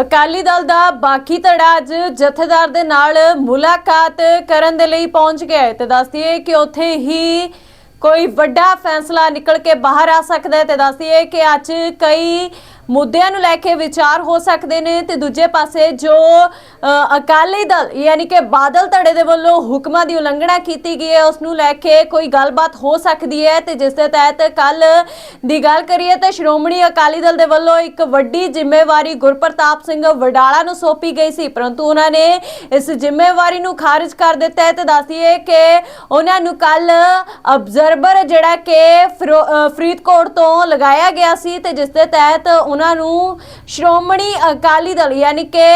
ਅਕਾਲੀ ਦਲ ਦਾ ਬਾਕੀ ਧੜਾ ਅੱਜ ਜਥੇਦਾਰ ਦੇ ਨਾਲ ਮੁਲਾਕਾਤ ਕਰਨ ਦੇ ਲਈ ਪਹੁੰਚ ਗਿਆ ਹੈ। ਤੇ ਦੱਸਦੀਏ ਕਿ ਉੱਥੇ ਹੀ ਕੋਈ ਵੱਡਾ ਫੈਸਲਾ ਨਿਕਲ ਕੇ ਬਾਹਰ ਆ ਸਕਦਾ ਹੈ। ਤੇ ਦੱਸਦੀਏ ਕਿ ਅੱਜ ਕਈ ਮੁੱਦਿਆਂ ਨੂੰ ਲੈ ਕੇ ਵਿਚਾਰ ਹੋ ਸਕਦੇ ਨੇ ਤੇ ਦੂਜੇ ਪਾਸੇ ਜੋ ਅਕਾਲੀ ਦਲ, ਯਾਨੀ ਕਿ ਬਾਦਲ ਧੜੇ ਦੇ ਵੱਲੋਂ ਹੁਕਮਾਂ ਦੀ ਉਲੰਘਣਾ ਕੀਤੀ ਗਈ ਹੈ, ਉਸ ਨੂੰ ਲੈ ਕੇ ਕੋਈ ਗੱਲਬਾਤ ਹੋ ਸਕਦੀ ਹੈ ਤੇ ਜਿਸ ਦੇ ਤਹਿਤ ਕੱਲ ਦੀ ਗੱਲ ਕਰੀਏ ਤਾਂ ਸ਼੍ਰੋਮਣੀ ਅਕਾਲੀ ਦਲ ਦੇ ਵੱਲੋਂ ਇੱਕ ਵੱਡੀ ਜ਼ਿੰਮੇਵਾਰੀ ਗੁਰਪ੍ਰਤਾਪ ਸਿੰਘ ਵਡਾਲਾ ਨੂੰ ਸੌਂਪੀ ਗਈ ਸੀ, ਪਰੰਤੂ ਉਹਨਾਂ ਨੇ ਇਸ ਜ਼ਿੰਮੇਵਾਰੀ ਨੂੰ ਖਾਰਜ ਕਰ ਦਿੱਤਾ ਹੈ ਤੇ ਦੱਸਦੀਏ ਕਿ ਉਹਨਾਂ ਨੂੰ ਕੱਲ ਅਬਜ਼ਰਵਰ ਜਿਹੜਾ ਕਿ ਫਿਰੋ- ਫਰੀਦਕੋਟ ਤੋਂ ਲਗਾਇਆ ਗਿਆ ਸੀ ਤੇ ਜਿਸ ਦੇ ਤਹਿਤ ਉਹਨਾਂ ਨੂੰ ਸ਼੍ਰੋਮਣੀ ਅਕਾਲੀ ਦਲ ਯਾਨੀ ਕਿ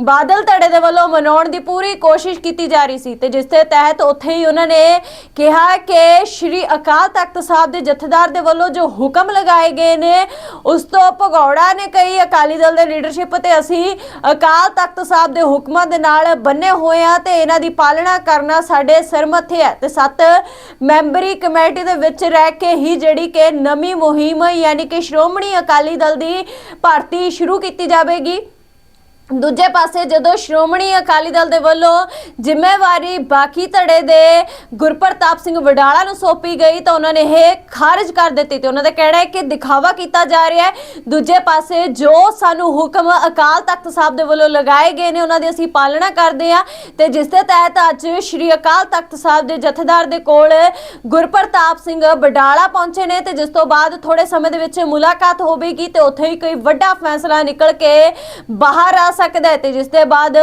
ਬਾਦਲ ਧੜੇ ਦੇ ਵੱਲੋਂ ਮਨਾਉਣ ਦੀ ਪੂਰੀ ਕੋਸ਼ਿਸ਼ ਕੀਤੀ ਜਾ ਰਹੀ ਸੀ ਤੇ ਜਿਸ ਦੇ ਤਹਿਤ ਉੱਥੇ ਹੀ ਉਹਨਾਂ ਨੇ ਕਿਹਾ ਕਿ ਸ਼੍ਰੀ ਅਕਾਲ ਤਖਤ ਸਾਹਿਬ ਦੇ ਜਥੇਦਾਰ ਦੇ ਵੱਲੋਂ ਜੋ ਹੁਕਮ ਲਗਾਏ ਗਏ ਨੇ, ਉਸ ਤੋਂ ਭਗੌੜਾ ਨੇ ਕਈ ਅਕਾਲੀ ਦਲ ਦੇ ਲੀਡਰਸ਼ਿਪ ਤੇ ਅਸੀਂ ਅਕਾਲ ਤਖਤ ਸਾਹਿਬ ਦੇ ਹੁਕਮਾਂ ਦੇ ਨਾਲ ਬੰਨੇ ਹੋਏ ਆ ਤੇ ਇਹਨਾਂ ਦੀ ਪਾਲਣਾ ਕਰਨਾ ਸਾਡੇ ਸਿਰ ਮੱਥੇ ਹੈ। ਤੇ ਸੱਤ ਮੈਂਬਰੀ ਕਮੇਟੀ ਦੇ ਵਿੱਚ ਰਹਿ ਕੇ ਹੀ ਜਿਹੜੀ ਕਿ ਨਵੀਂ ਮੁਹਿੰਮ, ਯਾਨੀ ਕਿ ਸ਼੍ਰੋਮਣੀ ਅਕਾਲੀ ਦਲ ਦੀ ਭਰਤੀ ਸ਼ੁਰੂ ਕੀਤੀ ਜਾਵੇਗੀ। ਦੂਜੇ ਪਾਸੇ ਜਦੋਂ ਸ਼੍ਰੋਮਣੀ ਅਕਾਲੀ ਦਲ ਦੇ ਵੱਲੋਂ ਜ਼ਿੰਮੇਵਾਰੀ ਬਾਕੀ ਧੜੇ ਦੇ ਗੁਰਪ੍ਰਤਾਪ ਸਿੰਘ ਵਡਾਲਾ ਨੂੰ ਸੌਂਪੀ ਗਈ ਤਾਂ ਉਹਨਾਂ ਨੇ ਇਹ ਖਾਰਜ ਕਰ ਦਿੱਤੀ ਤੇ ਉਹਨਾਂ ਦਾ ਕਹਿਣਾ ਹੈ ਕਿ ਦਿਖਾਵਾ ਕੀਤਾ ਜਾ ਰਿਹਾ ਹੈ। ਦੂਜੇ ਪਾਸੇ ਜੋ ਸਾਨੂੰ ਹੁਕਮ ਅਕਾਲ ਤਖਤ ਸਾਹਿਬ ਦੇ ਵੱਲੋਂ ਲਗਾਏ ਗਏ ਨੇ, ਉਹਨਾਂ ਦੀ ਅਸੀਂ ਪਾਲਣਾ ਕਰਦੇ ਆ ਤੇ ਜਿਸ ਦੇ ਤਹਿਤ ਅੱਜ ਸ਼੍ਰੀ ਅਕਾਲ ਤਖਤ ਸਾਹਿਬ ਦੇ ਜਥੇਦਾਰ ਦੇ ਕੋਲ ਗੁਰਪ੍ਰਤਾਪ ਸਿੰਘ ਵਡਾਲਾ ਪਹੁੰਚੇ ਨੇ ਤੇ ਜਿਸ ਤੋਂ ਬਾਅਦ ਥੋੜੇ ਸਮੇਂ ਦੇ ਵਿੱਚ ਮੁਲਾਕਾਤ ਹੋਵੇਗੀ ਤੇ ਉੱਥੇ ਹੀ ਕੋਈ ਵੱਡਾ ਫੈਸਲਾ ਨਿਕਲ ਕੇ ਬਾਹਰ ਆ ਸਕਦਾ ਹੈ ਤੇ ਜਿਸ ਦੇ ਬਾਅਦ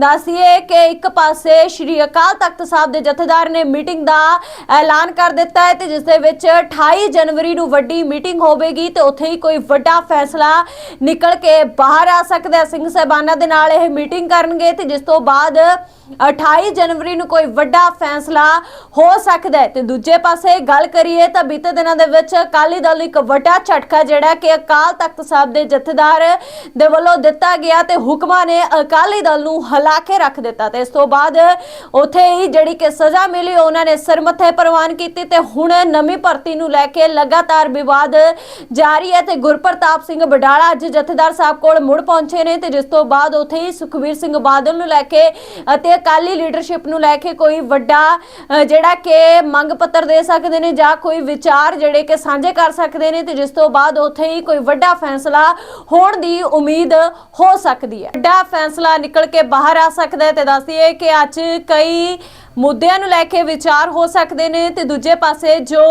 ਦੱਸੀਏ ਕਿ ਇੱਕ ਪਾਸੇ ਸ਼੍ਰੀ ਅਕਾਲ ਤਖਤ ਸਾਹਿਬ ਦੇ ਜਥੇਦਾਰ ਨੇ ਮੀਟਿੰਗ ਦਾ ਐਲਾਨ ਕਰ ਦਿੱਤਾ ਹੈ ਤੇ ਜਿਸ ਦੇ ਵਿੱਚ 28 ਜਨਵਰੀ ਨੂੰ ਵੱਡੀ ਮੀਟਿੰਗ ਹੋਵੇਗੀ ਤੇ ਉੱਥੇ ਹੀ ਕੋਈ ਵੱਡਾ ਫੈਸਲਾ ਨਿਕਲ ਕੇ ਬਾਹਰ ਆ ਸਕਦਾ ਹੈ। ਸਿੰਘ ਸਾਹਿਬਾਨਾਂ ਦੇ ਨਾਲ ਇਹ ਮੀਟਿੰਗ ਕਰਨਗੇ ਤੇ ਜਿਸ ਤੋਂ ਬਾਅਦ 28 ਜਨਵਰੀ ਨੂੰ ਕੋਈ ਵੱਡਾ ਫੈਸਲਾ ਹੋ ਸਕਦਾ ਹੈ। ਤੇ ਦੂਜੇ ਪਾਸੇ ਗੱਲ ਕਰੀਏ ਤਾਂ ਬੀਤੇ ਦਿਨਾਂ ਦੇ ਵਿੱਚ ਅਕਾਲੀ ਦਲ ਇੱਕ ਵੱਡਾ ਝਟਕਾ ਜਿਹੜਾ ਕਿ ਅਕਾਲ ਤਖਤ ਸਾਹਿਬ ਦੇ ਜਥੇਦਾਰ ਦੇ ਵੱਲੋਂ ਦਿੱਤਾ ਗਿਆ ਤੇ ਹੁਕਮਾਂ ਨੇ ਅਕਾਲੀ ਦਲ ਨੂੰ ਹਿਲਾ ਕੇ ਰੱਖ ਦਿੱਤਾ ਤੇ ਇਸ ਤੋਂ ਬਾਅਦ ਉਥੇ ਹੀ ਜਿਹੜੀ ਕਿ ਸਜ਼ਾ ਮਿਲੀ, ਉਹਨਾਂ ਨੇ ਸਿਰ ਮੱਥੇ ਪ੍ਰਵਾਨ ਕੀਤੀ ਤੇ ਹੁਣ ਨਵੀਂ ਭਰਤੀ ਨੂੰ ਲੈ ਕੇ ਲਗਾਤਾਰ ਵਿਵਾਦ ਜਾਰੀ ਹੈ ਤੇ ਗੁਰਪ੍ਰਤਾਪ ਸਿੰਘ ਬਡਾਲਾ ਅੱਜ ਜਥੇਦਾਰ ਸਾਹਿਬ ਕੋਲ ਮੁੜ ਪਹੁੰਚੇ ਨੇ ਤੇ ਜਿਸ ਤੋਂ ਬਾਅਦ ਉਥੇ ਹੀ ਸੁਖਵੀਰ ਸਿੰਘ ਬਾਦਲ ਨੂੰ ਲੈ ਕੇ ਅਤੇ ਅਕਾਲੀ ਲੀਡਰਸ਼ਿਪ ਨੂੰ ਲੈ ਕੇ ਕੋਈ ਵੱਡਾ ਜਿਹੜਾ ਕਿ ਮੰਗ ਪੱਤਰ ਦੇ ਸਕਦੇ ਨੇ ਜਾਂ ਕੋਈ ਵਿਚਾਰ ਜਿਹੜੇ ਕਿ ਸਾਂਝੇ ਕਰ ਸਕਦੇ ਨੇ ਤੇ ਜਿਸ ਤੋਂ ਬਾਅਦ ਉਥੇ ਹੀ ਕੋਈ ਵੱਡਾ ਫੈਸਲਾ ਹੋਣ ਦੀ ਉਮੀਦ ਹੋ ਸਕਦੀ ਹੈ। ਵੱਡਾ ਫੈਸਲਾ ਨਿਕਲ ਕੇ ਬਾਹਰ ਆ ਸਕਦਾ ਹੈ ਤੇ ਦੱਸਦੀਏ ਕਿ ਅੱਜ ਕਈ ਮੁੱਦਿਆਂ ਨੂੰ ਲੈ ਕੇ ਵਿਚਾਰ ਹੋ ਸਕਦੇ ਨੇ ਤੇ ਦੂਜੇ ਪਾਸੇ ਜੋ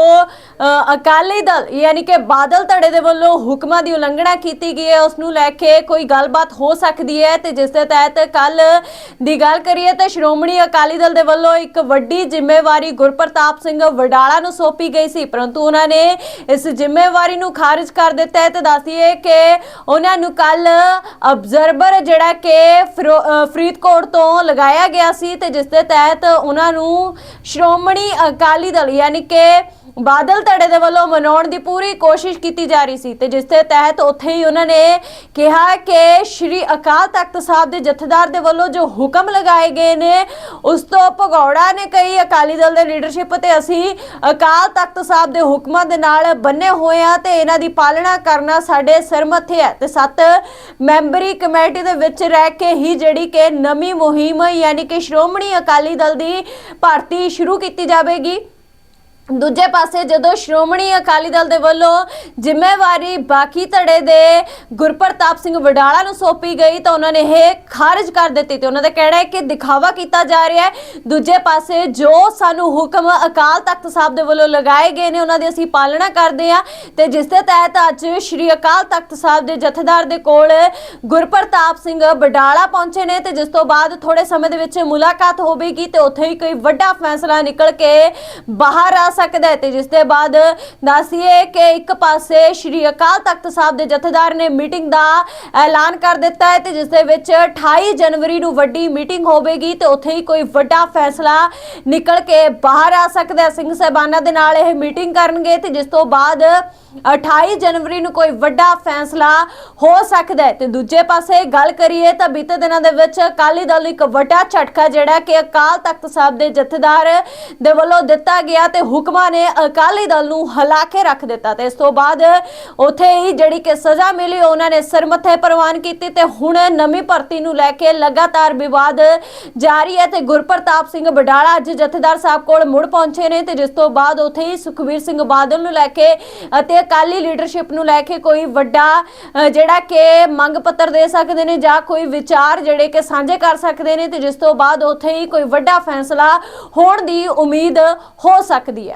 ਅਕਾਲੀ ਦਲ ਯਾਨੀ ਕਿ ਬਾਦਲ ਧੜੇ ਦੇ ਵੱਲੋਂ ਹੁਕਮਾਂ ਦੀ ਉਲੰਘਣਾ ਕੀਤੀ ਗਈ ਹੈ, ਉਸ ਨੂੰ ਲੈ ਕੇ ਕੋਈ ਗੱਲਬਾਤ ਹੋ ਸਕਦੀ ਹੈ ਤੇ ਜਿਸ ਦੇ ਤਹਿਤ ਕੱਲ ਦੀ ਗੱਲ ਕਰੀਏ ਤਾਂ ਸ਼੍ਰੋਮਣੀ ਅਕਾਲੀ ਦਲ ਦੇ ਵੱਲੋਂ ਇੱਕ ਵੱਡੀ ਜ਼ਿੰਮੇਵਾਰੀ ਗੁਰਪ੍ਰਤਾਪ ਸਿੰਘ ਵਡਾਲਾ ਨੂੰ ਸੌਂਪੀ ਗਈ ਸੀ, ਪਰੰਤੂ ਉਹਨਾਂ ਨੇ ਇਸ ਜ਼ਿੰਮੇਵਾਰੀ ਨੂੰ ਖਾਰਜ ਕਰ ਦਿੱਤਾ ਹੈ ਤੇ ਦੱਸਦੀਏ ਕਿ ਉਹਨਾਂ ਨੂੰ ਕੱਲ ਅਬਜ਼ਰਵਰ ਜਿਹੜਾ ਕਿ ਫਿਰੋ- ਫਰੀਦਕੋਟ ਤੋਂ ਲਗਾਇਆ ਗਿਆ ਸੀ ਤੇ ਜਿਸ ਦੇ ਤਹਿਤ ਉਹਨਾਂ ਨੂੰ ਸ਼੍ਰੋਮਣੀ ਅਕਾਲੀ ਦਲ ਯਾਨੀ ਕਿ ਬਾਦਲ ਧੜੇ ਦੇ ਵੱਲੋਂ ਮਨਾਉਣ ਦੀ ਪੂਰੀ ਕੋਸ਼ਿਸ਼ ਕੀਤੀ ਜਾ ਰਹੀ ਸੀ ਤੇ ਜਿਸ ਦੇ ਤਹਿਤ ਉੱਥੇ ਹੀ ਉਹਨਾਂ ਨੇ ਕਿਹਾ ਕਿ ਸ਼੍ਰੀ ਅਕਾਲ ਤਖਤ ਸਾਹਿਬ ਦੇ ਜਥੇਦਾਰ ਦੇ ਵੱਲੋਂ ਜੋ ਹੁਕਮ ਲਗਾਏ ਗਏ ਨੇ, ਉਸ ਤੋਂ ਭਗੌੜਾ ਨੇ ਕਈ ਅਕਾਲੀ ਦਲ ਦੇ ਲੀਡਰਸ਼ਿਪ ਤੇ ਅਸੀਂ ਅਕਾਲ ਤਖਤ ਸਾਹਿਬ ਦੇ ਹੁਕਮਾਂ ਦੇ ਨਾਲ ਬੰਨੇ ਹੋਏ ਆ ਤੇ ਇਹਨਾਂ ਦੀ ਪਾਲਣਾ ਕਰਨਾ ਸਾਡੇ ਸਿਰ ਮੱਥੇ ਹੈ। ਤੇ ਸੱਤ ਮੈਂਬਰੀ ਕਮੇਟੀ ਦੇ ਵਿੱਚ ਰਹਿ ਕੇ ਹੀ ਜਿਹੜੀ ਕਿ ਨਵੀਂ ਮੁਹਿੰਮ, ਯਾਨੀ ਕਿ ਸ਼੍ਰੋਮਣੀ ਅਕਾਲੀ ਦਲ ਦੀ ਭਰਤੀ ਸ਼ੁਰੂ ਕੀਤੀ ਜਾਵੇਗੀ। ਦੂਜੇ ਪਾਸੇ ਜਦੋਂ ਸ਼੍ਰੋਮਣੀ ਅਕਾਲੀ ਦਲ ਦੇ ਵੱਲੋਂ ਜ਼ਿੰਮੇਵਾਰੀ ਬਾਕੀ ਧੜੇ ਦੇ ਗੁਰਪ੍ਰਤਾਪ ਸਿੰਘ ਵਡਾਲਾ ਨੂੰ ਸੌਂਪੀ ਗਈ ਤਾਂ ਉਹਨਾਂ ਨੇ ਇਹ ਖਾਰਜ ਕਰ ਦਿੱਤੀ ਤੇ ਉਹਨਾਂ ਦਾ ਕਹਿਣਾ ਹੈ ਕਿ ਦਿਖਾਵਾ ਕੀਤਾ ਜਾ ਰਿਹਾ ਹੈ। ਦੂਜੇ ਪਾਸੇ ਜੋ ਸਾਨੂੰ ਹੁਕਮ ਅਕਾਲ ਤਖਤ ਸਾਹਿਬ ਦੇ ਵੱਲੋਂ ਲਗਾਏ ਗਏ ਨੇ, ਉਹਨਾਂ ਦੀ ਅਸੀਂ ਪਾਲਣਾ ਕਰਦੇ ਆ ਤੇ ਜਿਸ ਦੇ ਤਹਿਤ ਅੱਜ ਸ਼੍ਰੀ ਅਕਾਲ ਤਖਤ ਸਾਹਿਬ ਦੇ ਜਥੇਦਾਰ ਦੇ ਕੋਲ ਗੁਰਪ੍ਰਤਾਪ ਸਿੰਘ ਵਡਾਲਾ ਪਹੁੰਚੇ ਨੇ ਤੇ ਜਿਸ ਤੋਂ ਬਾਅਦ ਥੋੜੇ ਸਮੇਂ ਦੇ ਵਿੱਚ ਮੁਲਾਕਾਤ ਹੋਵੇਗੀ ਤੇ ਉੱਥੇ ਹੀ ਕੋਈ ਵੱਡਾ ਫੈਸਲਾ ਨਿਕਲ ਕੇ ਬਾਹਰ ਆ ਸਕਦਾ ਹੈ ਤੇ ਜਿਸ ਦੇ ਬਾਅਦ ਦੱਸੀਏ ਕਿ ਇੱਕ ਪਾਸੇ ਸ਼੍ਰੀ ਅਕਾਲ ਤਖਤ ਸਾਹਿਬ ਦੇ ਜਥੇਦਾਰ ਨੇ ਮੀਟਿੰਗ ਦਾ ਐਲਾਨ ਕਰ ਦਿੱਤਾ ਹੈ ਤੇ ਜਿਸ ਦੇ ਵਿੱਚ 28 ਜਨਵਰੀ ਨੂੰ ਵੱਡੀ ਮੀਟਿੰਗ ਹੋਵੇਗੀ ਤੇ ਉੱਥੇ ਹੀ ਕੋਈ ਵੱਡਾ ਫੈਸਲਾ ਨਿਕਲ ਕੇ ਬਾਹਰ ਆ ਸਕਦਾ ਹੈ। ਸਿੰਘ ਸਾਹਿਬਾਨਾਂ ਦੇ ਨਾਲ ਇਹ ਮੀਟਿੰਗ ਕਰਨਗੇ ਤੇ ਜਿਸ ਤੋਂ ਬਾਅਦ 28 ਜਨਵਰੀ ਨੂੰ ਕੋਈ ਵੱਡਾ ਫੈਸਲਾ ਹੋ ਸਕਦਾ ਹੈ। ਤੇ ਦੂਜੇ ਪਾਸੇ ਗੱਲ ਕਰੀਏ ਤਾਂ ਬੀਤੇ ਦਿਨਾਂ ਦੇ ਵਿੱਚ ਅਕਾਲੀ ਦਲ ਨੂੰ ਇੱਕ ਵੱਡਾ ਝਟਕਾ ਜਿਹੜਾ ਕਿ ਅਕਾਲ ਤਖਤ ਸਾਹਿਬ ਦੇ ਜਥੇਦਾਰ ਦੇ ਵੱਲੋਂ ਦਿੱਤਾ ਗਿਆ ਤੇ ਹੁਕਮ ਹੁਕਮਾਂ ਨੇ ਅਕਾਲੀ ਦਲ ਨੂੰ ਹਿਲਾ ਕੇ ਰੱਖ ਦਿੱਤਾ ਤੇ ਇਸ ਤੋਂ ਬਾਅਦ ਉੱਥੇ ਹੀ ਜਿਹੜੀ ਕਿ ਸਜ਼ਾ ਮਿਲੀ, ਉਹਨਾਂ ਨੇ ਸਿਰ ਮੱਥੇ ਪ੍ਰਵਾਨ ਕੀਤੀ ਤੇ ਹੁਣ ਨਵੀਂ ਭਰਤੀ ਨੂੰ ਲੈ ਕੇ ਲਗਾਤਾਰ ਵਿਵਾਦ ਜਾਰੀ ਹੈ ਤੇ ਗੁਰਪ੍ਰਤਾਪ ਸਿੰਘ ਬਡਾਲਾ ਅੱਜ ਜਥੇਦਾਰ ਸਾਹਿਬ ਕੋਲ ਮੁੜ ਪਹੁੰਚੇ ਨੇ ਤੇ ਜਿਸ ਤੋਂ ਬਾਅਦ ਉੱਥੇ ਹੀ ਸੁਖਵੀਰ ਸਿੰਘ ਬਾਦਲ ਨੂੰ ਲੈ ਕੇ ਅਤੇ ਅਕਾਲੀ ਲੀਡਰਸ਼ਿਪ ਨੂੰ ਲੈ ਕੇ ਕੋਈ ਵੱਡਾ ਜਿਹੜਾ ਕਿ ਮੰਗ ਪੱਤਰ ਦੇ ਸਕਦੇ ਨੇ ਜਾਂ ਕੋਈ ਵਿਚਾਰ ਜਿਹੜੇ ਕਿ ਸਾਂਝੇ ਕਰ ਸਕਦੇ ਨੇ ਤੇ ਜਿਸ ਤੋਂ ਬਾਅਦ ਉੱਥੇ ਹੀ ਕੋਈ ਵੱਡਾ ਫੈਸਲਾ ਹੋਣ ਦੀ ਉਮੀਦ ਹੋ ਸਕਦੀ ਹੈ।